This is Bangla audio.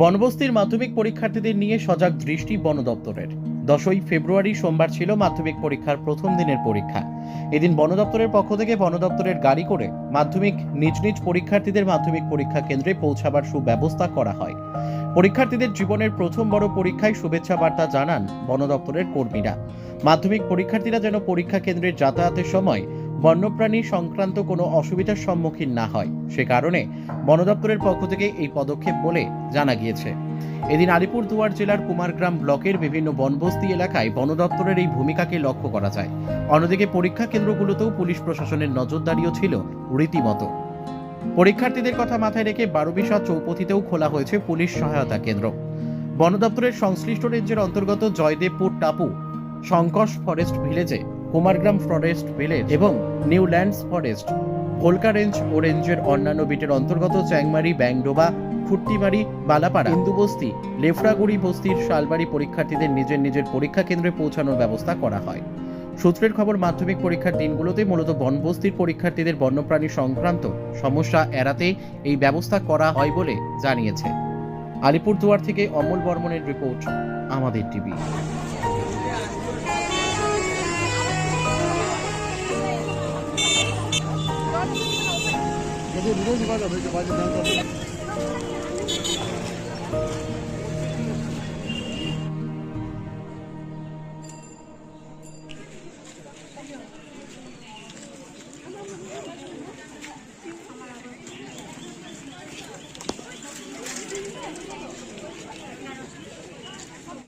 বনবস্তির মাধ্যমিক পরীক্ষার্থীদের নিয়ে সজাগ দৃষ্টি বন দপ্তরের। দশই ফেব্রুয়ারি সোমবার ছিল মাধ্যমিক পরীক্ষার প্রথম দিনের পরীক্ষা। এদিন বন দপ্তরের পক্ষ থেকে বন দপ্তরের গাড়ি করে মাধ্যমিক নিজ নিজ পরীক্ষার্থীদের মাধ্যমিক পরীক্ষা কেন্দ্রে পৌঁছাবার সুব্যবস্থা করা হয়। পরীক্ষার্থীদের জীবনের প্রথম বড় পরীক্ষায় শুভেচ্ছা বার্তা জানান বন দপ্তরের কর্মীরা। মাধ্যমিক পরীক্ষার্থীরা যেন পরীক্ষা কেন্দ্রের যাতায়াতের সময় বন্যপ্রাণী সংক্রান্ত কোনো অসুবিধার সম্মুখীন না হয়। সে কারণে বন দপ্তরের পক্ষ থেকে এই পদক্ষেপ বলে জানা গিয়েছে। এদিন আলিপুরদুয়ার জেলার কুমারগ্রাম ব্লকের বিভিন্ন বনবস্তি এলাকায় বন দপ্তরের এই ভূমিকাকে লক্ষ্য করা যায়। অন্যদিকে পরীক্ষা কেন্দ্রগুলোতেও পুলিশ প্রশাসনের নজরদারিও ছিল রীতিমতো। পরীক্ষার্থীদের কথা মাথায় রেখে বারোবিশা চৌপথিতেও খোলা হয়েছে পুলিশ সহায়তা কেন্দ্র। বন দপ্তরের সংশ্লিষ্ট রেঞ্জের অন্তর্গত জয়দেবপুর টাপু শঙ্কশ ফরেস্ট ভিলেজে কুমারগ্রাম ফরেস্ট ভিলেজ এবং নিউল্যান্ডস ফরেস্ট। কলকা রেঞ্জ ও রেঞ্জের অন্যান্য বিটের অন্তর্গত চ্যাংমারি, ব্যাংডোবা, খুট্টিমারি, বালাপাড়া হিন্দু বস্তি, লেফড়াগুড়ি বস্তির শালবাড়ি পরীক্ষার্থীদের নিজের নিজের পরীক্ষা কেন্দ্রে পৌঁছানোর ব্যবস্থা করা হয়। সূত্রের খবর, মাধ্যমিক পরীক্ষার দিনগুলোতে মূলত বনবস্তির পরীক্ষার্থীদের বন্যপ্রাণী সংক্রান্ত সমস্যা এড়াতে এই ব্যবস্থা করা হয় বলে জানিয়েছে। আলিপুরদুয়ার থেকে অমল বর্মনের রিপোর্ট, আমাদের টিভি। 이제 무거운 거 가자. 이렇게 많이 나온다.